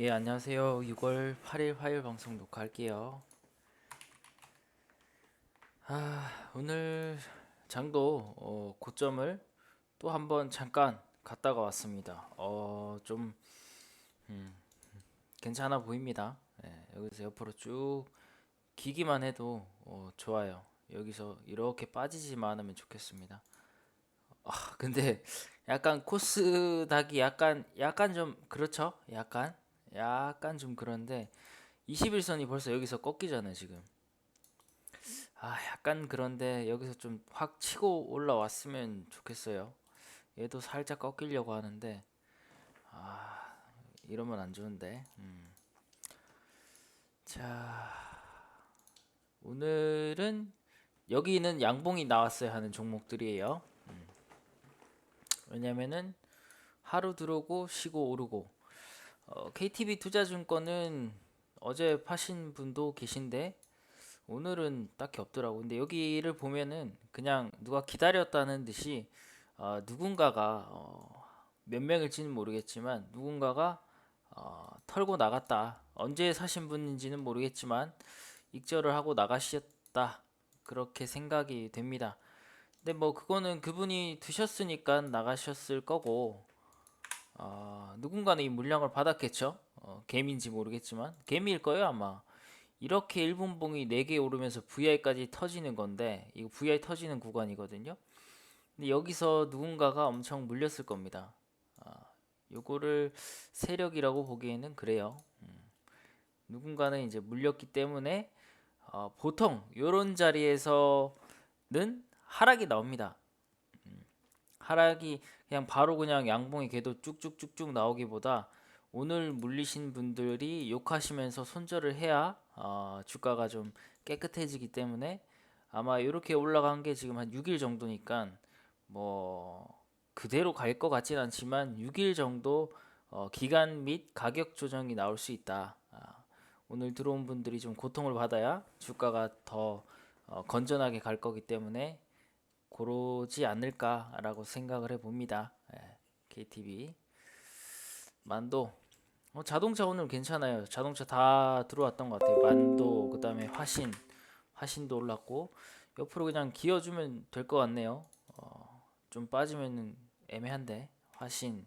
예, 안녕하세요. 6월 8일 화요일 방송 녹화할게요. 아, 오늘 장도 어, 고점을 또 한번 잠깐 갔다가 왔습니다. 어, 좀 음, 괜찮아 보입니다. 예, 여기서 옆으로 쭉 기기만 해도 어, 좋아요. 여기서 이렇게 빠지지만 않으면 좋겠습니다. 아, 근데 약간 코스 닥이 약간 약간 좀 그렇죠? 약간 약간 좀 그런데 21선이 벌써 여기서 꺾이잖아요, 지금. 아, 약간 그런데 여기서 좀 확 치고 올라왔으면 좋겠어요. 얘도 살짝 꺾이려고 하는데 아, 이러면 안 좋은데. 음. 자, 오늘은 여기는 양봉이 나왔어야 하는 종목들이에요. 왜냐면은 하루 들어오고 쉬고 오르고 어, KTB 투자증권은 어제 파신 분도 계신데 오늘은 딱히 없더라고. 근데 여기를 보면은 그냥 누가 기다렸다는 듯이 어, 누군가가 어, 몇 명일지는 모르겠지만 누군가가 어, 털고 나갔다. 언제 사신 분인지는 모르겠지만 익절을 하고 나가셨다. 그렇게 생각이 됩니다. 근데 뭐 그거는 그분이 드셨으니까 나가셨을 거고 어, 누군가는 이 물량을 받았겠죠. 어, 개미인지 모르겠지만 개미일 거예요 아마. 이렇게 1분봉이 4개 오르면서 VI까지 터지는 건데 이거 VI 터지는 구간이거든요. 근데 여기서 누군가가 엄청 물렸을 겁니다. 아, 요거를 세력이라고 보기에는 그래요. 음. 누군가는 이제 물렸기 때문에 어, 보통 요런 자리에서는 하락이 나옵니다. 음, 하락이 그냥 바로 그냥 양봉이 궤도 쭉쭉쭉쭉 나오기보다 오늘 물리신 분들이 욕하시면서 손절을 해야 어, 주가가 좀 깨끗해지기 때문에 아마 이렇게 올라간 게 지금 한 6일 정도니까 뭐 그대로 갈 것 같진 않지만 6일 정도 어, 기간 및 가격 조정이 나올 수 있다. 아, 오늘 들어온 분들이 좀 고통을 받아야 주가가 더 어, 건전하게 갈 거기 때문에 그러지 않을까라고 생각을 해봅니다. 예, KTV 만도 어, 자동차 오늘 괜찮아요. 자동차 다 들어왔던 것 같아요. 만도 그 다음에 화신 화신도 올랐고 옆으로 그냥 기어주면 될 것 같네요. 어, 좀 빠지면은 애매한데 화신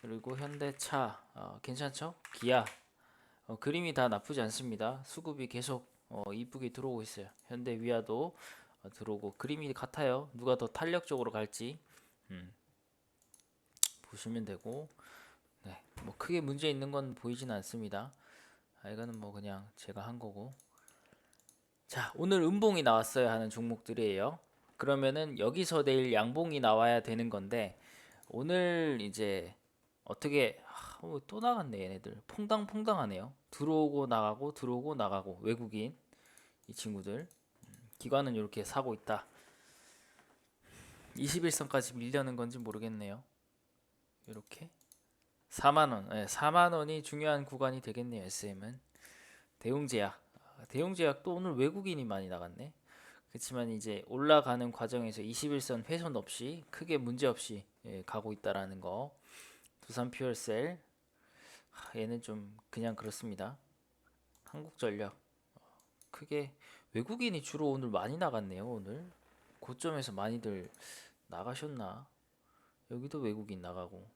그리고 현대차 어, 괜찮죠? 기아 어, 그림이 다 나쁘지 않습니다. 수급이 계속 어, 이쁘게 들어오고 있어요. 현대 위아도 어, 들어오고 그림이 같아요. 누가 더 탄력적으로 갈지 음, 보시면 되고 네, 뭐 크게 문제 있는 건 보이진 않습니다. 아, 이거는 뭐 그냥 제가 한 거고. 자, 오늘 음봉이 나왔어야 하는 종목들이에요. 그러면은 여기서 내일 양봉이 나와야 되는 건데 오늘 이제 어떻게 하, 어, 또 나갔네 얘네들 퐁당퐁당하네요. 들어오고 나가고 들어오고 나가고 외국인 이 친구들 기관은 이렇게 사고 있다. 21선까지 밀려는 건지 모르겠네요. 이렇게 4만 원, 네, 4만 원이 중요한 구간이 되겠네요. SM은 대웅제약, 아, 대웅제약도 오늘 외국인이 많이 나갔네. 그렇지만 이제 올라가는 과정에서 21선 훼손 없이 크게 문제 없이 예, 가고 있다라는 거. 두산 퓨얼셀, 하, 얘는 좀 그냥 그렇습니다. 한국전력 크게 외국인이 주로 오늘 많이 나갔네요. 오늘 고점에서 많이들 나가셨나? 여기도 외국인 나가고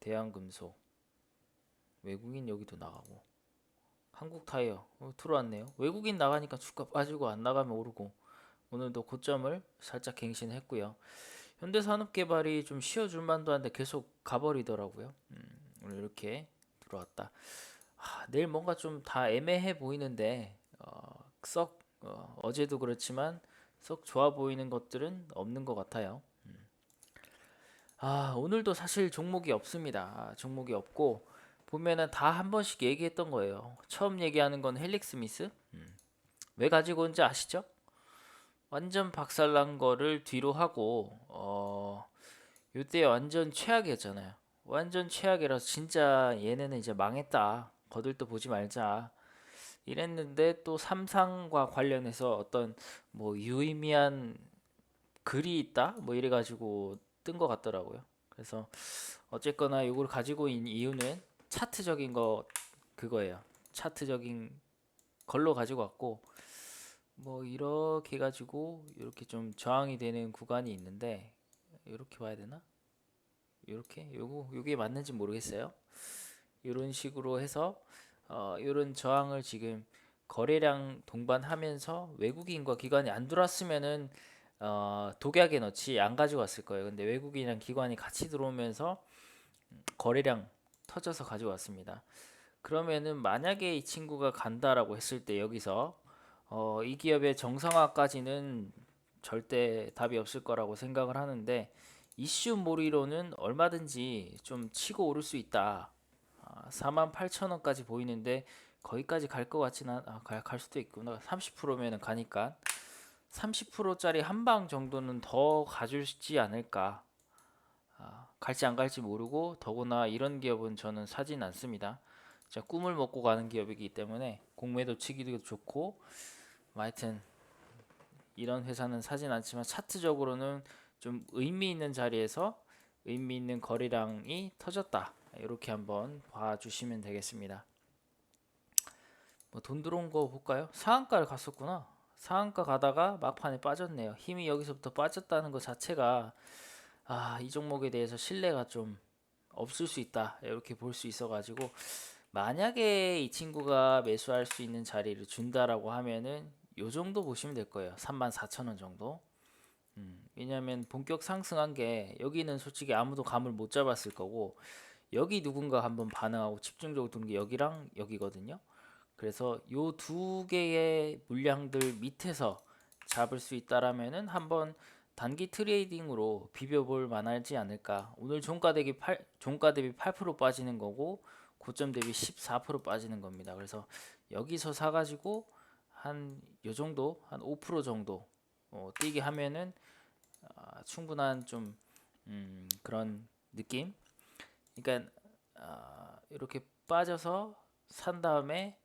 대한금속 외국인 여기도 나가고 한국타이어 어, 들어왔네요. 외국인 나가니까 주가 빠지고 안 나가면 오르고 오늘도 고점을 살짝 갱신했고요. 현대산업개발이 좀 쉬어줄 만도 한데 계속 가버리더라고요. 음, 오늘 이렇게 들어왔다. 아, 내일 뭔가 좀 다 애매해 보이는데 어, 썩 어, 어제도 그렇지만 썩 좋아 보이는 것들은 없는 것 같아요. 음. 아 오늘도 사실 종목이 없습니다. 아, 종목이 없고 보면은 다 한 번씩 얘기했던 거예요. 처음 얘기하는 건 헬릭 스미스. 음. 왜 가지고 온지 아시죠? 완전 박살난 거를 뒤로 하고 어 요때 완전 최악이었잖아요. 완전 최악이라서 진짜 얘네는 이제 망했다. 거들떠 보지 말자. 이랬는데 또 삼상과 관련해서 어떤 뭐 유의미한 글이 있다 뭐 이래 가지고 뜬 것 같더라고요. 그래서 어쨌거나 이걸 가지고 있는 이유는 차트적인 거 그거예요. 차트적인 걸로 가지고 왔고 뭐 이렇게 가지고 이렇게 좀 저항이 되는 구간이 있는데 이렇게 봐야 되나? 이렇게 요거 요게 맞는지 모르겠어요. 이런 식으로 해서 어 이런 저항을 지금 거래량 동반하면서 외국인과 기관이 안 들어왔으면은 어 독약에 넣지 안 가지고 왔을 거예요. 근데 외국인이랑 기관이 같이 들어오면서 거래량 터져서 가지고 왔습니다. 그러면은 만약에 이 친구가 간다라고 했을 때 여기서 어, 이 기업의 정상화까지는 절대 답이 없을 거라고 생각을 하는데 이슈 몰이로는 얼마든지 좀 치고 오를 수 있다. 아, 48,000원까지 보이는데 거기까지 갈 것 같지는 않, 아, 갈, 갈 수도 있구나. 30%면은 가니까 30%짜리 한 방 정도는 더 가줄지 않을까. 아, 갈지 안 갈지 모르고 더구나 이런 기업은 저는 사진 않습니다. 자, 꿈을 먹고 가는 기업이기 때문에 공매도 치기도 좋고 뭐 하여튼 이런 회사는 사진 않지만 차트적으로는 좀 의미 있는 자리에서 의미 있는 거래량이 터졌다. 이렇게 한번 봐주시면 되겠습니다. 뭐 돈 들어온 거 볼까요? 상한가를 갔었구나. 상한가 가다가 막판에 빠졌네요. 힘이 여기서부터 빠졌다는 것 자체가 아, 이 종목에 대해서 신뢰가 좀 없을 수 있다. 이렇게 볼 수 있어가지고 만약에 이 친구가 매수할 수 있는 자리를 준다라고 하면은 요 정도 보시면 될 거예요. 34,000원 정도. 음, 왜냐하면 본격 상승한 게 여기는 솔직히 아무도 감을 못 잡았을 거고 여기 누군가 한번 반응하고 집중적으로 두는 게 여기랑 여기거든요. 그래서 요 두 개의 물량들 밑에서 잡을 수 있다라면은 한번 단기 트레이딩으로 비벼볼 만하지 않을까. 오늘 종가 대비 8 종가 대비 8% 빠지는 거고 고점 대비 14% 빠지는 겁니다. 그래서 여기서 사 가지고 한 요 정도 한 5% 정도 어, 뛰게 하면은 아, 충분한 좀 음, 그런 느낌. 그러니까 아, 이렇게 빠져서 산 다음에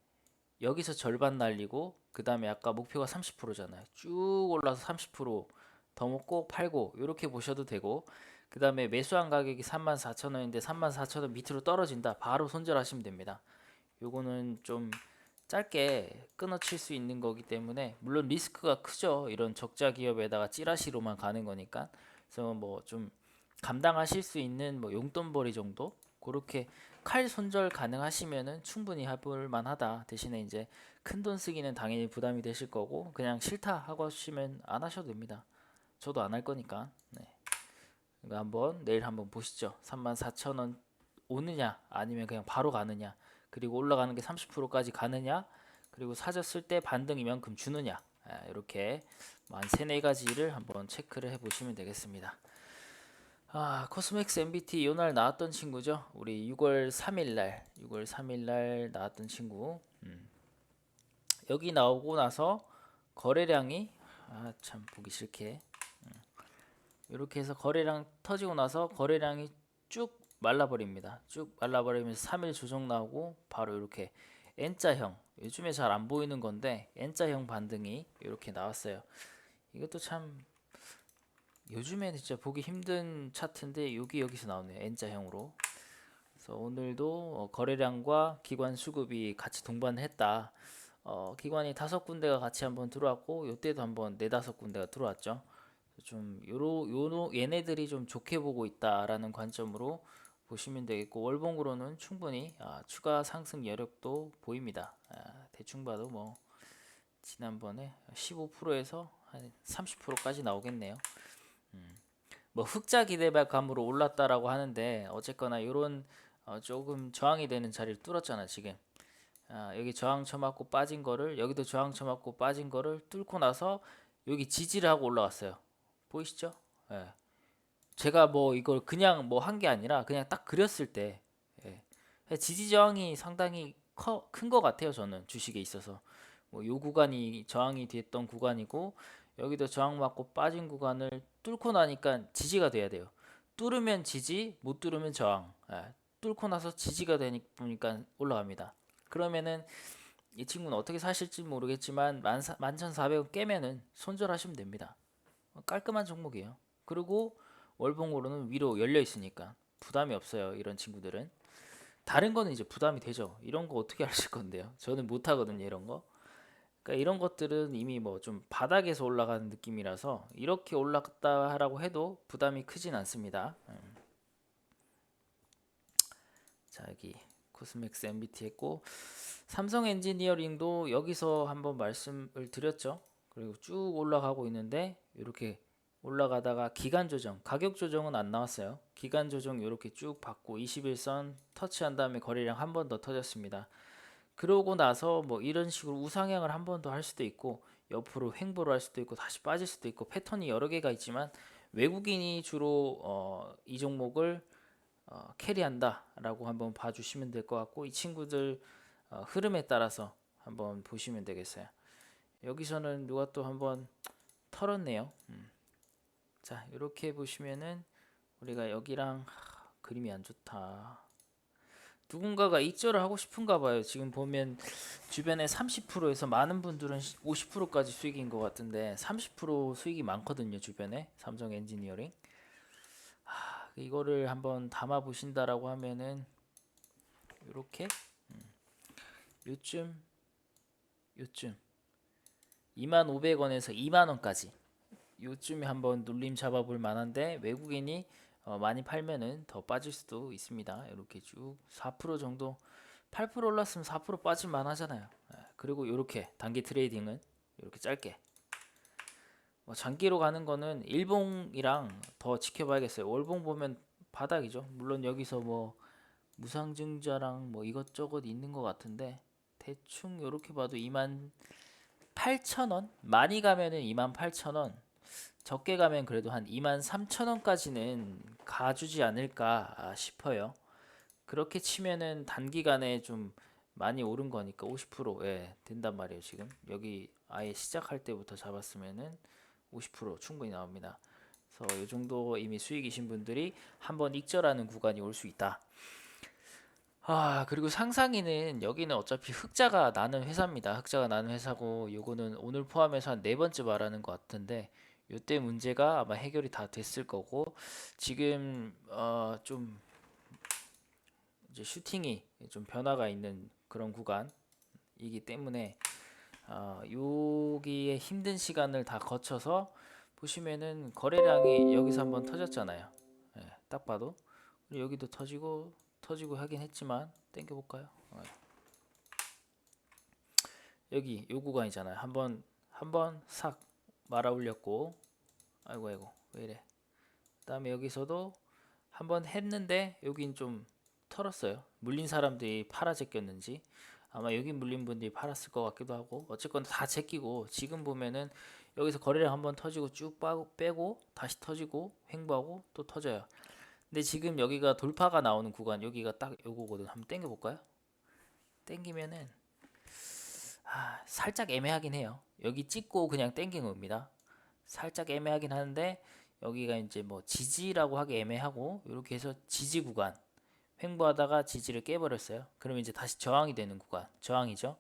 여기서 절반 날리고 그 다음에 아까 목표가 30%잖아요. 쭉 올라서 30%더 먹고 팔고 이렇게 보셔도 되고 그 다음에 매수한 가격이 34,000원인데 34,000원 밑으로 떨어진다. 바로 손절하시면 됩니다. 요거는 좀 짧게 끊어칠 수 있는 거기 때문에 물론 리스크가 크죠. 이런 적자 기업에다가 찌라시로만 가는 거니까. 그래서 뭐 좀 감당하실 수 있는 뭐 용돈벌이 정도 그렇게 칼 손절 가능하시면은 충분히 해볼 만하다. 대신에 이제 큰 돈 쓰기는 당연히 부담이 되실 거고 그냥 싫다 하고 하시면 안 하셔도 됩니다. 저도 안 할 거니까. 네. 한번 내일 한번 보시죠. 34,000원 오느냐 아니면 그냥 바로 가느냐 그리고 올라가는 게 30%까지 가느냐 그리고 사졌을 때 반등 이만큼 주느냐 아, 이렇게 한 세네 가지를 한번 체크를 해 보시면 되겠습니다. 아, 코스맥스 MBT 요날 나왔던 친구죠. 우리 6월 3일 날, 6월 3일 날 나왔던 친구. 음. 여기 나오고 나서 거래량이 아, 참 보기 싫게 이렇게 해서 거래량 터지고 나서 거래량이 쭉 말라버립니다. 쭉 말라버리면서 3일 조정 나오고 바로 이렇게 N자형 요즘에 잘 안 보이는 건데 N자형 반등이 이렇게 나왔어요. 이것도 참 요즘에 진짜 보기 힘든 차트인데 여기 여기서 나오네요. N자형으로. 그래서 오늘도 어, 거래량과 기관 수급이 같이 동반했다. 어, 기관이 다섯 군데가 같이 한번 들어왔고 이때도 한번 네 다섯 군데가 들어왔죠. 좀 요로 요로 얘네들이 좀 좋게 보고 있다라는 관점으로 보시면 되겠고 월봉으로는 충분히 아, 추가 상승 여력도 보입니다. 아, 대충 봐도 뭐 지난번에 15%에서 한 30%까지 나오겠네요. 음, 뭐 흑자 기대감으로 올랐다라고 하는데 어쨌거나 요런 어, 조금 저항이 되는 자리를 뚫었잖아 지금. 아, 여기 저항 쳐맞고 빠진 거를 여기도 저항 쳐맞고 빠진 거를 뚫고 나서 여기 지지를 하고 올라왔어요. 보이시죠? 예. 제가 뭐 이걸 그냥 뭐 한 게 아니라 그냥 딱 그렸을 때 예. 지지 저항이 상당히 큰 것 같아요. 저는 주식에 있어서 뭐요 구간이 저항이 됐던 구간이고 여기도 저항 맞고 빠진 구간을 뚫고 나니까 지지가 돼야 돼요. 뚫으면 지지, 못 뚫으면 저항. 예. 뚫고 나서 지지가 되니까 올라갑니다. 그러면은 이 친구는 어떻게 사실지 모르겠지만 만, 11,400원 깨면은 손절하시면 됩니다. 깔끔한 종목이에요. 그리고 월봉으로는 위로 열려 있으니까 부담이 없어요. 이런 친구들은 다른 거는 이제 부담이 되죠. 이런 거 어떻게 하실 건데요? 저는 못 하거든요, 이런 거. 그러니까 이런 것들은 이미 뭐 좀 바닥에서 올라가는 느낌이라서 이렇게 올라갔다 하라고 해도 부담이 크진 않습니다. 음. 자, 여기 코스맥스 MBT 했고 삼성 엔지니어링도 여기서 한번 말씀을 드렸죠. 그리고 쭉 올라가고 있는데 이렇게 올라가다가 기간 조정, 가격 조정은 안 나왔어요. 기간 조정 이렇게 쭉 받고 21선 터치한 다음에 거래량 한 번 더 터졌습니다. 그러고 나서 뭐 이런 식으로 우상향을 한 번 더 할 수도 있고 옆으로 횡보를 할 수도 있고 다시 빠질 수도 있고 패턴이 여러 개가 있지만 외국인이 주로 어, 이 종목을 어, 캐리한다라고 한번 봐주시면 될 것 같고 이 친구들 어, 흐름에 따라서 한번 보시면 되겠어요. 여기서는 누가 또 한번 털었네요. 음. 자 이렇게 보시면은 우리가 여기랑 하, 그림이 안 좋다. 누군가가 익절을 하고 싶은가 봐요. 지금 보면 주변에 30%에서 많은 분들은 50%까지 수익인 것 같은데 30% 수익이 많거든요. 주변에 삼성 엔지니어링. 아, 이거를 한번 담아 보신다라고 하면은 이렇게 음, 요쯤 요쯤 2500원에서 2만 원까지 요쯤에 한번 눌림 잡아볼 만한데 외국인이 어, 많이 팔면은 더 빠질 수도 있습니다. 이렇게 쭉 4% 정도 8% 올랐으면 4% 빠질 만 하잖아요. 예, 그리고 이렇게 단기 트레이딩은 이렇게 짧게 뭐 장기로 가는 거는 일봉이랑 더 지켜봐야겠어요. 월봉 보면 바닥이죠. 물론 여기서 뭐 무상증자랑 뭐 이것저것 있는 것 같은데 대충 이렇게 봐도 2만 8천 원 많이 가면은 2만 8천 원 적게 가면 그래도 한 2만 3천 원까지는 가주지 않을까 아, 싶어요. 그렇게 치면은 단기간에 좀 많이 오른 거니까 50% 예, 된단 말이에요, 지금. 여기 아예 시작할 때부터 잡았으면은 50% 충분히 나옵니다. 그래서 이 정도 이미 수익이신 분들이 한번 익절하는 구간이 올 수 있다. 아, 그리고 상상이는 여기는 어차피 흑자가 나는 회사입니다. 흑자가 나는 회사고 요거는 오늘 포함해서 한 네 번째 말하는 것 같은데 요때 문제가 아마 해결이 다 됐을 거고 지금 어, 좀 이제 슈팅이 좀 변화가 있는 그런 구간이기 때문에 어, 여기에 힘든 시간을 다 거쳐서 보시면은 거래량이 여기서 한번 터졌잖아요. 예, 딱 봐도 그리고 여기도 터지고 터지고 하긴 했지만 땡겨 볼까요? 어. 여기 요 구간이잖아요. 한번 한번 싹 말아 올렸고 아이고 아이고 왜 이래. 그 다음에 여기서도 한번 했는데 여긴 좀 털었어요. 물린 사람들이 팔아 제꼈는지. 아마 여기 물린 분들이 팔았을 것 같기도 하고 어쨌건 다 제끼고 지금 보면은 여기서 거래량 한번 터지고 쭉 빼고 다시 터지고 횡보하고 또 터져요. 근데 지금 여기가 돌파가 나오는 구간 여기가 딱 요거거든. 한번 땡겨 볼까요? 땡기면은 아, 살짝 애매하긴 해요 여기 찍고 그냥 땡긴 겁니다 살짝 애매하긴 하는데 여기가 이제 뭐 지지라고 하기 애매하고 이렇게 해서 지지 구간 횡보하다가 지지를 깨버렸어요. 그러면 이제 다시 저항이 되는 구간 저항이죠.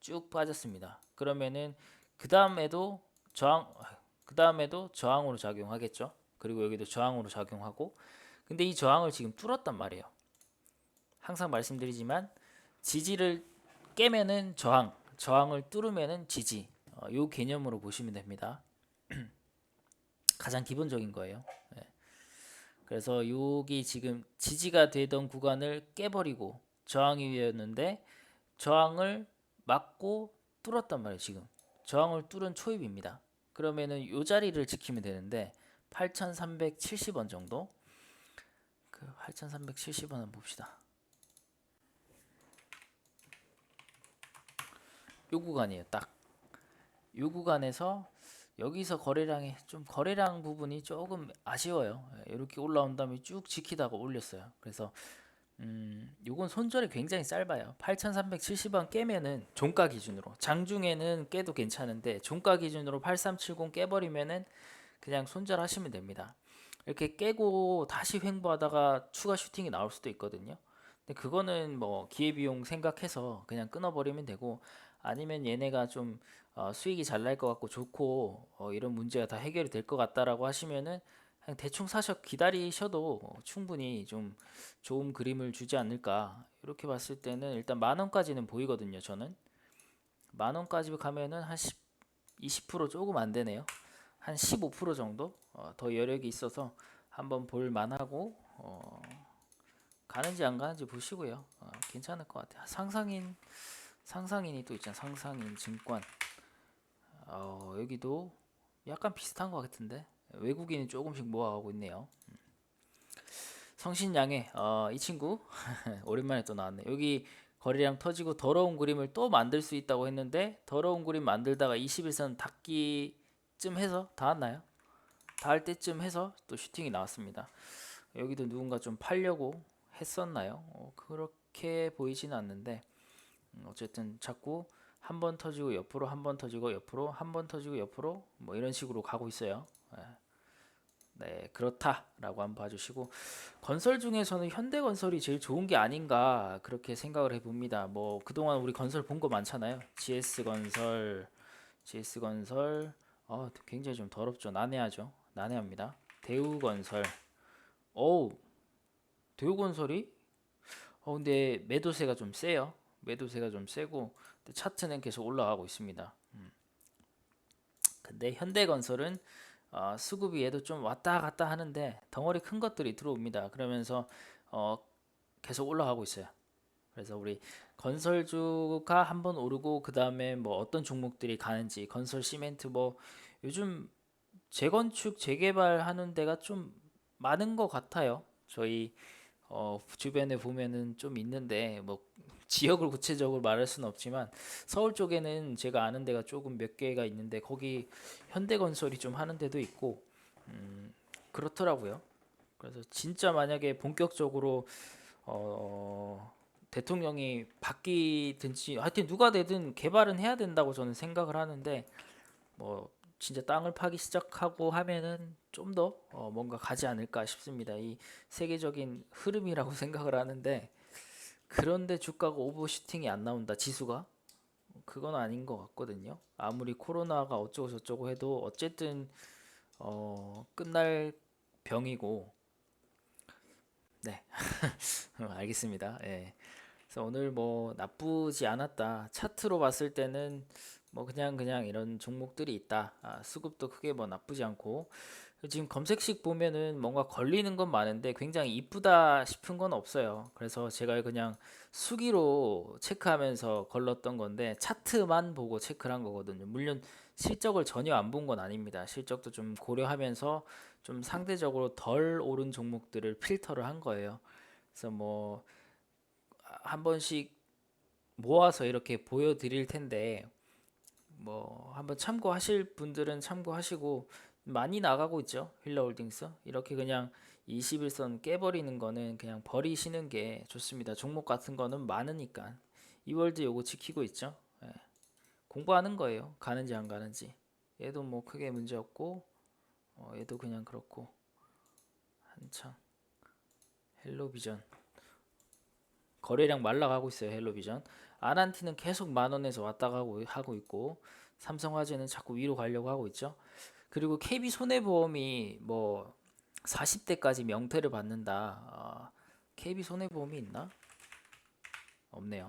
쭉 빠졌습니다. 그러면은 그 다음에도 저항 그 다음에도 저항으로 작용하겠죠. 그리고 여기도 저항으로 작용하고 근데 이 저항을 지금 뚫었단 말이에요. 항상 말씀드리지만 지지를 깨면은 저항, 저항을 뚫으면은 지지. 어, 요 개념으로 보시면 됩니다. 가장 기본적인 거예요. 네. 그래서 여기 지금 지지가 되던 구간을 깨버리고 저항이 되었는데 저항을 막고 뚫었단 말이에요. 지금 저항을 뚫은 초입입니다. 그러면은 요 자리를 지키면 되는데 8,370원 정도. 그 8,370원 한번 봅시다. 요 구간이에요. 딱. 요 구간에서 여기서 거래량이 좀 거래량 부분이 조금 아쉬워요. 예, 이렇게 올라온 다음에 쭉 지키다가 올렸어요. 그래서 음, 요건 손절이 굉장히 짧아요. 8,370원 깨면은 종가 기준으로 장중에는 깨도 괜찮은데 종가 기준으로 8370 깨버리면은 그냥 손절하시면 됩니다. 이렇게 깨고 다시 횡보하다가 추가 슈팅이 나올 수도 있거든요. 근데 그거는 뭐 기회비용 생각해서 그냥 끊어버리면 되고 아니면 얘네가 좀 어, 수익이 잘 날 것 같고 좋고 어, 이런 문제가 다 해결이 될 것 같다라고 하시면은 그냥 대충 사셔 기다리셔도 어, 충분히 좀 좋은 그림을 주지 않을까. 이렇게 봤을 때는 일단 만 원까지는 보이거든요 저는. 만 원까지 가면은 한 10, 20% 조금 안 되네요. 한 15% 정도? 어, 더 여력이 있어서 한번 볼 만하고 어, 가는지 안 가는지 보시고요. 어, 괜찮을 것 같아요. 상상인 상상인이 또 있잖아 상상인 증권 어, 여기도 약간 비슷한 것 같은데 외국인이 조금씩 모아가고 있네요. 음. 성신양의 어, 이 친구 오랜만에 또 나왔네. 여기 거리량 터지고 더러운 그림을 또 만들 수 있다고 했는데 더러운 그림 만들다가 21선 닿기쯤 해서 닿았나요? 닿을 때쯤 해서 또 슈팅이 나왔습니다. 여기도 누군가 좀 팔려고 했었나요? 어, 그렇게 보이지는 않는데 음, 어쨌든 자꾸 한 번 터지고 옆으로 한 번 터지고 옆으로 한 번 터지고 옆으로 뭐 이런 식으로 가고 있어요. 예. 네, 그렇다라고 한번 봐주시고 건설 중에서는 현대건설이 제일 좋은 게 아닌가 그렇게 생각을 해봅니다. 뭐 그동안 우리 건설 본 거 많잖아요. GS건설, GS건설, 어, 굉장히 좀 더럽죠. 난해하죠. 난해합니다. 대우건설, 어우, 대우건설이 어 근데 매도세가 좀 세요. 매도세가 좀 세고 차트는 계속 올라가고 있습니다. 음. 근데 현대건설은 어, 수급이 얘도 좀 왔다 갔다 하는데 덩어리 큰 것들이 들어옵니다. 그러면서 어, 계속 올라가고 있어요. 그래서 우리 건설주가 한번 오르고 그 다음에 뭐 어떤 종목들이 가는지 건설 시멘트 뭐 요즘 재건축 재개발 하는 데가 좀 많은 것 같아요. 저희 어, 주변에 보면은 좀 있는데 뭐 지역을 구체적으로 말할 수는 없지만 서울 쪽에는 제가 아는 데가 조금 몇 개가 있는데 거기 현대건설이 좀 하는 데도 있고 음, 그렇더라고요. 그래서 진짜 만약에 본격적으로 어, 대통령이 바뀌든지 하여튼 누가 되든 개발은 해야 된다고 저는 생각을 하는데 뭐 진짜 땅을 파기 시작하고 하면은 좀더 어, 뭔가 가지 않을까 싶습니다. 이 세계적인 흐름이라고 생각을 하는데 그런데 주가가 오버슈팅이 안 나온다. 지수가 그건 아닌 것 같거든요. 아무리 코로나가 어쩌고 저쩌고 해도 어쨌든 어, 끝날 병이고 네 알겠습니다. 예. 그래서 오늘 뭐 나쁘지 않았다. 차트로 봤을 때는 뭐 그냥 그냥 이런 종목들이 있다. 아, 수급도 크게 뭐 나쁘지 않고 지금 검색식 보면은 뭔가 걸리는 건 많은데 굉장히 이쁘다 싶은 건 없어요. 그래서 제가 그냥 수기로 체크하면서 걸렀던 건데 차트만 보고 체크를 한 거거든요. 물론 실적을 전혀 안 본 건 아닙니다. 실적도 좀 고려하면서 좀 상대적으로 덜 오른 종목들을 필터를 한 거예요. 그래서 뭐 한 번씩 모아서 이렇게 보여드릴 텐데 뭐 한번 참고하실 분들은 참고하시고 많이 나가고 있죠. 힐러홀딩스. 이렇게 그냥 21선 깨버리는 거는 그냥 버리시는 게 좋습니다. 종목 같은 거는 많으니까. 이월드 요거 지키고 있죠. 예. 공부하는 거예요. 가는지 안 가는지. 얘도 뭐 크게 문제 없고 어, 얘도 그냥 그렇고 한창 헬로비전 거래량 말라가고 있어요. 헬로비전. 아난티는 계속 만 원에서 왔다 가고 하고 있고 삼성화재는 자꾸 위로 가려고 하고 있죠. 그리고 KB 손해보험이 뭐 40대까지 명퇴를 받는다. 어, KB 손해보험이 있나? 없네요.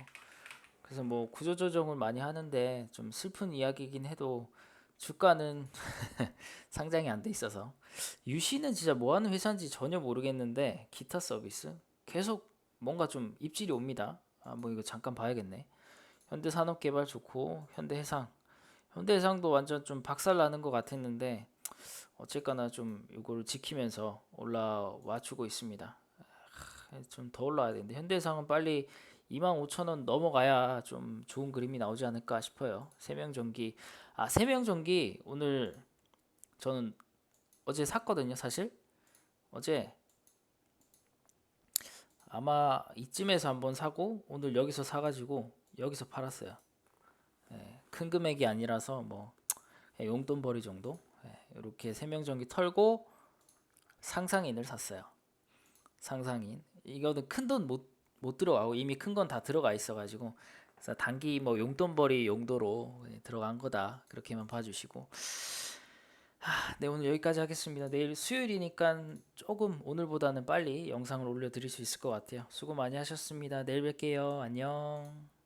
그래서 뭐 구조조정을 많이 하는데 좀 슬픈 이야기이긴 해도 주가는 상장이 안 돼 있어서 유시는 진짜 뭐 하는 회사인지 전혀 모르겠는데 기타 서비스 계속 뭔가 좀 입질이 옵니다. 아, 뭐 이거 잠깐 봐야겠네. 현대산업개발 좋고 현대해상 현대해상도 완전 좀 박살 나는 것 같았는데 어쨌거나 좀 이걸 지키면서 올라와 주고 있습니다. 좀 더 올라와야 되는데 현대해상은 빨리 25,000원 넘어가야 좀 좋은 그림이 나오지 않을까 싶어요. 세명전기 아 세명전기 오늘 저는 어제 샀거든요, 사실. 어제 아마 이쯤에서 한번 사고 오늘 여기서 사가지고 여기서 팔았어요. 예, 큰 금액이 아니라서 뭐 용돈벌이 정도 예, 이렇게 세명 전기 털고 상상인을 샀어요. 상상인 이거는 큰 돈 못 못 들어가고 이미 큰 건 다 들어가 있어가지고 그래서 단기 뭐 용돈벌이 용도로 들어간 거다 그렇게만 봐주시고 하, 네 오늘 여기까지 하겠습니다. 내일 수요일이니까 조금 오늘보다는 빨리 영상을 올려드릴 수 있을 것 같아요. 수고 많이 하셨습니다. 내일 뵐게요. 안녕.